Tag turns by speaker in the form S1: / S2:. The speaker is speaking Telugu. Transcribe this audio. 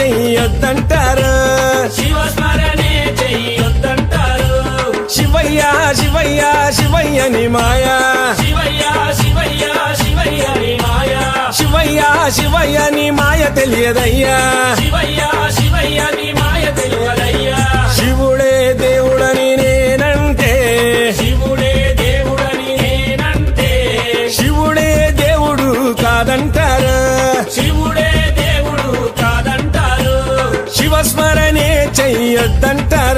S1: చెయ్యొద్దంటారు.
S2: శివస్మరణే చెయ్యొద్దంటారు.
S1: శివయ్య శివయ్య శివయ్యని మాయా.
S2: శివయ్య శివయ్య శివయ్య నీ మాయా.
S1: శివయ్య శివయ్యని మాయ తెలియదయ్యా.
S2: శివయ్య
S1: శివుడే దేవుడు చెయ్యొద్దంటారు.